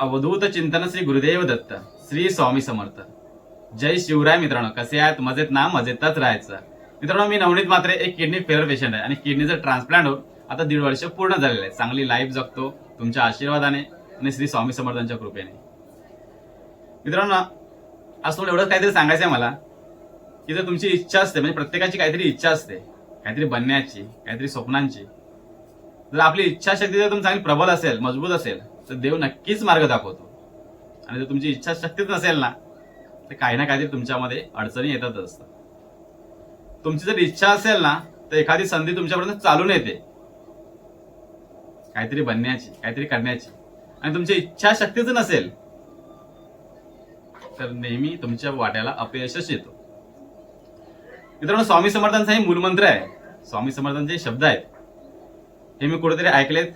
अवधूत चिंतन श्री गुरुदेव दत्त श्री स्वामी समर्थ. जय शिवराय मित्रांनो कसे आहेत? मजेत ना? मजेतच राहायचं. मित्रांनो मी नवनीत मात्र एक किडनी फेअर पेशंट आहे आणि किडनीचं ट्रान्सप्लांट होऊन आता दीड वर्ष पूर्ण झालेलं आहे. चांगली लाईफ जगतो तुमच्या आशीर्वादाने आणि श्री स्वामी समर्थांच्या कृपेने. मित्रांनो आज तुम्हाला एवढं काहीतरी सांगायचं आहे मला की जर तुमची इच्छा असते म्हणजे प्रत्येकाची काहीतरी इच्छा असते काहीतरी बनण्याची काहीतरी स्वप्नांची जर आपली इच्छाशक्ती जर तुम चांगली प्रबल असेल मजबूत असेल तर देव नक्कीच मार्ग दाखवतो. आणि जर तुमची इच्छा शक्तीच नसेल ना तर काही ना काहीतरी तुमच्यामध्ये अडचणी येतच असतात. तुमची जर इच्छा असेल ना तर एखादी संधी तुमच्यापर्यंत चालून येते. काहीतरी बनण्याची काहीतरी करण्याची. आणि तुमची इच्छा शक्तीच नसेल तर नेहमी तुमच्या वाट्याला अपयशच येतो. मित्रांनो स्वामी समर्थांचा हे मूलमंत्र आहे. स्वामी समर्थांचे शब्द आहेत. हे मी कुठेतरी ऐकलेत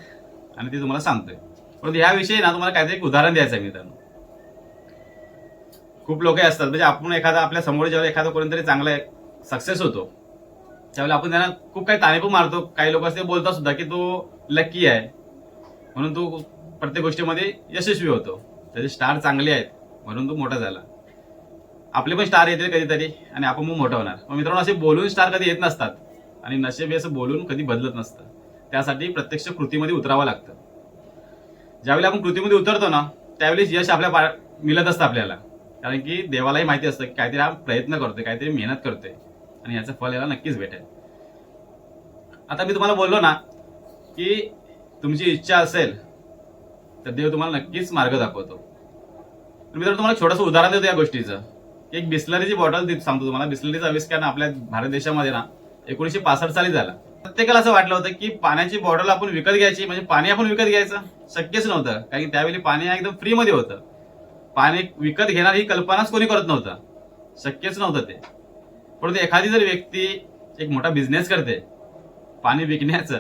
आणि ते तुम्हाला सांगतोय. परंतु याविषयी ना तुम्हाला काहीतरी एक उदाहरण द्यायचं आहे मित्रांनो. खूप लोक असतात. म्हणजे आपण एखादा आपल्यासमोर जेव्हा एखादा कोणीतरी चांगला सक्सेस होतो त्यावेळेला आपण त्यांना खूप काही ताने पण मारतो. काही लोक असते बोलतात सुद्धा की तो लकी आहे. म्हणून तो प्रत्येक गोष्टीमध्ये यशस्वी होतो. त्याचे स्टार चांगले आहेत म्हणून तो मोठा झाला. आपले पण स्टार येतील कधीतरी आणि आपण मग मोठं होणार. मग मित्रांनो असे बोलून स्टार कधी येत नसतात. आणि नशेब हे असं बोलून कधी बदलत नसतं. त्यासाठी प्रत्यक्ष कृतीमध्ये उतरावं लागतं. ज्यावेळी आपण कृतीमध्ये उतरतो ना त्यावेळी यश आपल्या पा- मिळत असतं आपल्याला. कारण की देवालाही माहिती असतं की काहीतरी आपण प्रयत्न करतोय काहीतरी मेहनत करतोय. आणि याचं फल याला नक्कीच भेटेल. आता मी तुम्हाला बोललो ना की तुमची इच्छा असेल तर देव तुम्हाला नक्कीच मार्ग दाखवतो. तर मित्रांनो तुम्हाला छोटंसं उदाहरण देतो या गोष्टीचं. एक बिस्लरीची बॉटल सांगतो तुम्हाला. बिस्लरीचा आविष्कार आपल्या भारत देशामध्ये ना एकोणीसशे पासष्ट साली झाला. प्रत्येकाला असं वाटलं होतं की पाण्याची बॉटल आपण विकत घ्यायची म्हणजे पाणी आपण विकत घ्यायचं शक्यच नव्हतं. कारण की त्यावेळी पाणी एकदम फ्रीमध्ये होतं. पाणी विकत घेणार ही कल्पनाच कोणी करत नव्हतं. शक्यच नव्हतं ते. परंतु एखादी जर व्यक्ती एक मोठा बिझनेस करते पाणी विकण्याचं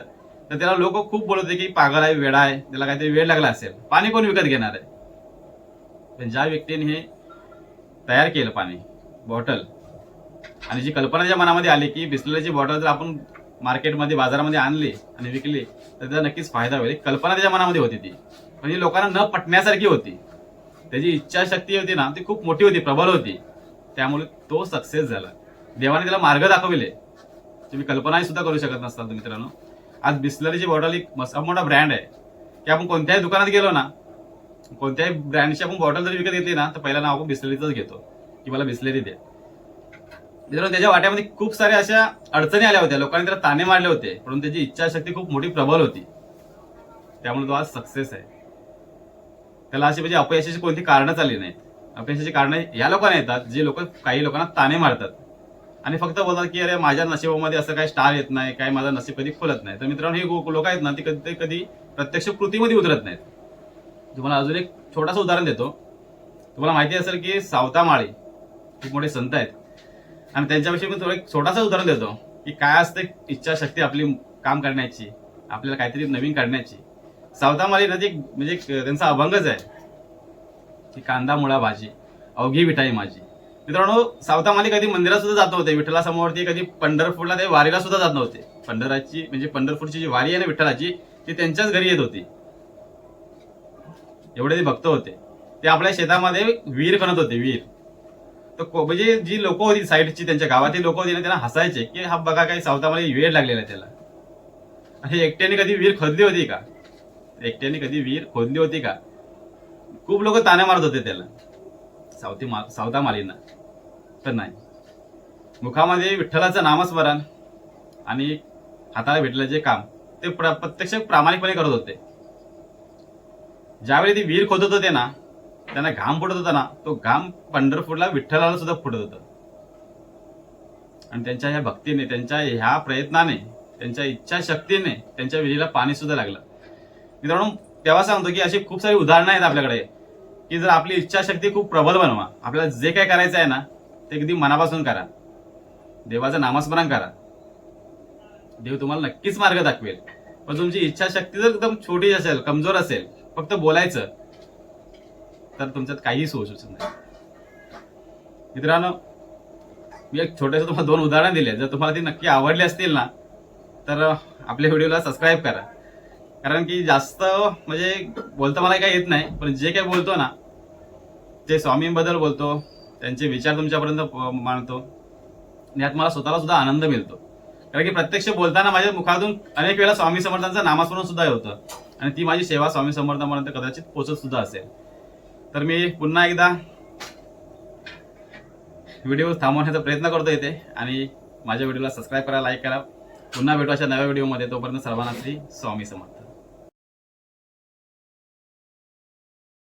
तर त्याला लोक खूप बोलवते की पागल आहे वेळा आहे त्याला काहीतरी वेळ लागला असेल. पाणी कोण विकत घेणार आहे? पण ज्या व्यक्तीने हे तयार केलं पाणी बॉटल आणि जी कल्पना ज्या मनामध्ये आली की बिस्लरीची बॉटल जर आपण मार्केटमध्ये बाजारामध्ये आणली आणि विकली तर त्याचा नक्कीच फायदा होईल. कल्पना त्याच्या मनामध्ये होती ती. म्हणजे लोकांना न पटण्यासारखी होती. त्याची इच्छाशक्ती होती ना ती खूप मोठी होती प्रबल होती. त्यामुळे तो सक्सेस झाला. देवाने त्याला मार्ग दाखविले. तुम्ही कल्पनाही सुद्धा करू शकत नसताल मित्रांनो. आज बिस्लरीची बॉटल एक मस्त मोठा ब्रँड आहे. की आपण कोणत्याही दुकानात गेलो ना कोणत्याही ब्रँडची आपण बॉटल जरी विकत घेतली ना तर पहिला नाव आपण बिस्लरीचंच घेतो. की मला बिस्लरी द्या मित्रांनो त्याच्या वाट्यामध्ये खूप साऱ्या अशा अडचणी आल्या होत्या. लोकांनी त्याला ताणे मारले होते म्हणून त्याची इच्छाशक्ती खूप मोठी प्रबल होती. त्यामुळे तो आज सक्सेस आहे. त्याला अशी म्हणजे अपयशाची कोणती कारणं चालली नाहीत. अपयशाची कारणं या लोकांना येतात जे लोक काही लोकांना ताणे मारतात. आणि फक्त बोलतात की अरे माझ्या नशिबामध्ये असं काही स्टार येत नाही काय माझं नशीब कधी खुलत नाही. तर मित्रांनो हे लोक आहेत ना ते कधी ते कधी प्रत्यक्ष कृतीमध्ये उतरत नाहीत. तुम्हाला अजून एक छोटासा उदाहरण देतो. तुम्हाला माहिती असेल की सावता माळी खूप मोठे संत आहेत. आणि त्यांच्याविषयी मी थोडं एक छोटासा उदाहरण देतो की काय असते इच्छाशक्ती आपली काम करण्याची आपल्याला काहीतरी नवीन करण्याची. सावतामाली नदी म्हणजे त्यांचा अभंगच आहे की कांदा मुळा भाजी अवघी विठाई माझी. मित्रांनो सावतामाली कधी मंदिरात सुद्धा जात नव्हते विठ्ठलासमोरती कधी पंढरपूरला ते वारीला सुद्धा जात नव्हते. पंढराची म्हणजे पंढरपूरची जी वारी आहे ना विठ्ठलाची ती त्यांच्याच घरी येत होती. एवढे ते भक्त होते. ते आपल्या शेतामध्ये विहीर खणत होते विहीर. तर म्हणजे जी लोक होती साईडची त्यांच्या गावातील लोक होती ना त्यांना हसायचे की हा बघा काही सावतामध्ये वेळ लागलेला त्याला. आणि एकट्याने कधी विहीर खोदली होती का? एकट्याने कधी विहीर खोदली होती का? खूप लोक ताने मारत होते त्याला. सावती मा सावता मालींना. तर नाही. मुखामध्ये विठ्ठलाचं नामस्मरण आणि हाताला भेटलं जे काम ते प्र- प्रत्यक्ष प्रामाणिकपणे करत होते. ज्यावेळी ती विहीर खोदत होते ना त्यांना घाम पडत होता ना तो घाम पंढरपूरला विठ्ठलाला सुद्धा फुटत होता. आणि त्यांच्या ह्या भक्तीने त्यांच्या ह्या प्रयत्नाने त्यांच्या इच्छाशक्तीने त्यांच्या विहिरीला पाणी सुद्धा लागलं. मित्रांनो तेव्हा सांगतो की अशी खूप सारी उदाहरणं आहेत आपल्याकडे की जर आपली इच्छाशक्ती खूप प्रबल बनवा आपल्याला जे काय करायचं आहे ना ते अगदी मनापासून करा. देवाचं नामस्मरण करा. देव तुम्हाला नक्कीच मार्ग दाखवेल. पण तुमची इच्छाशक्ती जर एकदम छोटी असेल कमजोर असेल फक्त बोलायचं तर तुमच्यात काहीच होऊ शकत नाही. मित्रांनो मी एक छोटंसं तुम्हाला दोन उदाहरण दिले. जर तुम्हाला ती नक्की आवडली असतील ना तर आपल्या व्हिडिओला सबस्क्राईब करा. कारण की जास्त म्हणजे बोलता मला काही येत नाही पण जे काही बोलतो ना जे स्वामींबद्दल बोलतो त्यांचे विचार तुमच्यापर्यंत मांडतो. आणि यात मला स्वतःला सुद्धा आनंद मिळतो. कारण की प्रत्यक्ष बोलताना माझ्या मुखातून अनेक वेळा स्वामी समर्थांचं नामस्मरण सुद्धा होतं. आणि ती माझी सेवा स्वामी समर्थांपर्यंत कदाचित पोचत सुद्धा असेल. तर मी पुन्हा एकदा व्हिडिओ थांबवण्याचा प्रयत्न करतो इथे. आणि माझ्या व्हिडिओला सबस्क्राईब करा लाईक करा. पुन्हा भेटू अशा नव्या व्हिडिओमध्ये तोपर्यंत सर्वांना श्री स्वामी समर्थ.